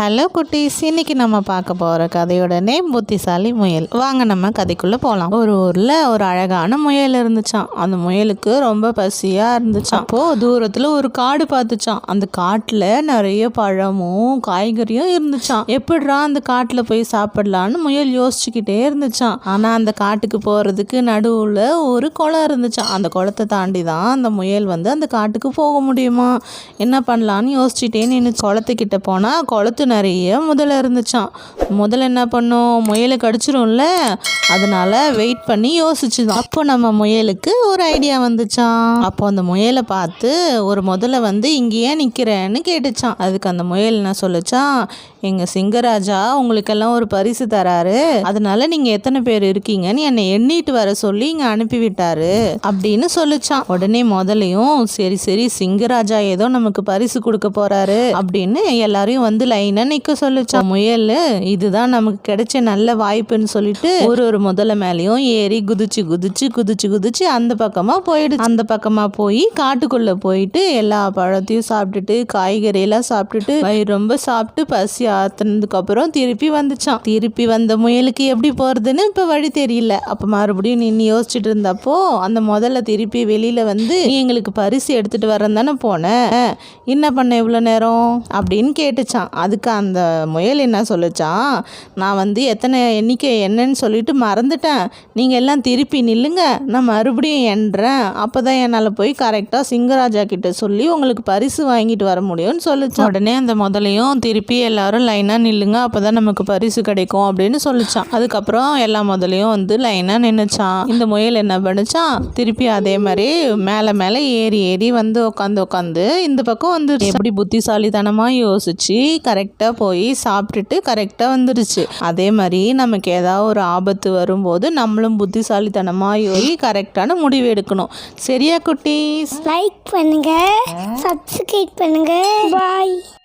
Hello குட்டீஸ். இன்னைக்கு நம்ம பார்க்க போகிற கதையோட நேம் புத்திசாலி முயல். வாங்க நம்ம கதைக்குள்ளே போகலாம் ஒரு ஊரில் ஒரு அழகான முயல் இருந்துச்சான் அந்த முயலுக்கு ரொம்ப பசியாக இருந்துச்சான் அப்போது தூரத்தில் ஒரு காடு பார்த்துச்சான் அந்த காட்டில் நிறைய பழமும் காய்கறியும் இருந்துச்சான் எப்படிடா அந்த காட்டில் போய் சாப்பிடலான்னு முயல் யோசிச்சுக்கிட்டே இருந்துச்சான் ஆனால் அந்த காட்டுக்கு போகிறதுக்கு நடுவில் ஒரு குளம் இருந்துச்சான் அந்த குளத்தை தாண்டி தான் அந்த முயல் வந்து அந்த காட்டுக்கு போக முடியுமா? என்ன பண்ணலான்னு யோசிச்சுட்டே நின்று குளத்துக்கிட்ட போனால் குளத்து நிறைய முதல்ல இருந்துச்சான் முதல்ல என்ன பண்ணும்? முயலை கடிச்சிரும்ல? அதனால வெயிட் பண்ணி யோசிச்சுதான். அப்போ நம்ம முயலுக்கு ஒரு ஐடியா வந்துச்சான் அப்போ அந்த முயலை பார்த்து ஒரு முதல்ல வந்து இங்கேயே நிற்கிறேன்னு கேட்டுச்சான் அதுக்கு அந்த முயல் என்ன சொல்லிச்சான் எங்கள் சிங்கராஜா உங்களுக்கெல்லாம் ஒரு பரிசு தராரு. அதனால நீங்கள் எத்தனை பேர் இருக்கீங்கன்னு என்னை எண்ணிட்டு வர சொல்லி இங்கே அனுப்பிவிட்டாரு அப்படின்னு சொல்லிச்சான் உடனே முதலையும் சரி சரி சிங்கராஜா ஏதோ நமக்கு பரிசு கொடுக்க போறாரு அப்படின்னு எல்லாரையும் வந்து லைனா நிக்க சொல்லுச்சான் முயல் இதுதான் நமக்கு கிடைச்ச நல்ல வாய்ப்புன்னு சொல்லிட்டு ஒரு ஒரு முதல்ல மேலேயும் ஏறி குதிச்சு குதிச்சு குதிச்சு குதிச்சு அந்த பக்கமா போயிடுச்சு. அந்த பக்கமா போய் காட்டுக்குள்ள போயிட்டு எல்லா பழத்தையும் சாப்பிட்டுட்டு காய்கறி எல்லாம் சாப்பிட்டுட்டு ரொம்ப சாப்பிட்டு பசி ஆத்தினதுக்கு அப்புறம் திருப்பி வந்துச்சான் திருப்பி வந்த முயலுக்கு எப்படி போறதுன்னு இப்ப வழி தெரியல. அப்ப மறுபடியும் நின்று யோசிச்சுட்டு இருந்தப்போ அந்த முதல்ல திருப்பி வெளியில வந்து எங்களுக்கு பரிசு எடுத்துட்டு வரேன் தானே போனேன் என்ன பண்ண இவ்வளோ நேரம்? அப்படின்னு கேட்டுச்சான் அதுக்கு அந்த முயல் என்ன சொல்லுச்சான் நான் வந்து எத்தனை எண்ணிக்கை என்னன்னு சொல்லிட்டு மறந்துட்டேன். நீங்கள் எல்லாம் திருப்பி நில்லுங்க. நான் மறுபடியும் எண்றேன் அப்போ தான் என்னால் போய் கரெக்டாக சிங்கராஜா கிட்ட சொல்லி உங்களுக்கு பரிசு வாங்கிட்டு வர முடியும்னு சொல்லிச்சான் உடனே அந்த முதலையும் திருப்பி எல்லாரும் லைனாக நில்லுங்க. அப்போ தான் நமக்கு பரிசு கிடைக்கும் அப்படின்னு சொல்லிச்சான் அதுக்கப்புறம் எல்லா முதலையும் வந்து லைனாக நின்றுச்சான் இந்த முயல் என்ன பண்ணுச்சான் திருப்பி அதே மாதிரி மேலே மேலே ஏறி ஏறி வந்து உட்காந்து உட்காந்து இந்த பக்கம் வந்து எப்படி புத்திசாலித்தனமாக யோசிச்சு கரெக்டாக போய் சாப்பிட்டுட்டு கரெக்டாக வந்துருச்சு. அதே மாதிரி நமக்கு ஏதாவது ஒரு ஆபத்து வரும்போது நம்மளும் புத்திசாலித்தனமாக போய் கரெக்டான முடிவு எடுக்கணும். சரியா குட்டீஸ்? லைக் பண்ணுங்க. சப்ஸ்கிரைப் பண்ணுங்க. பாய்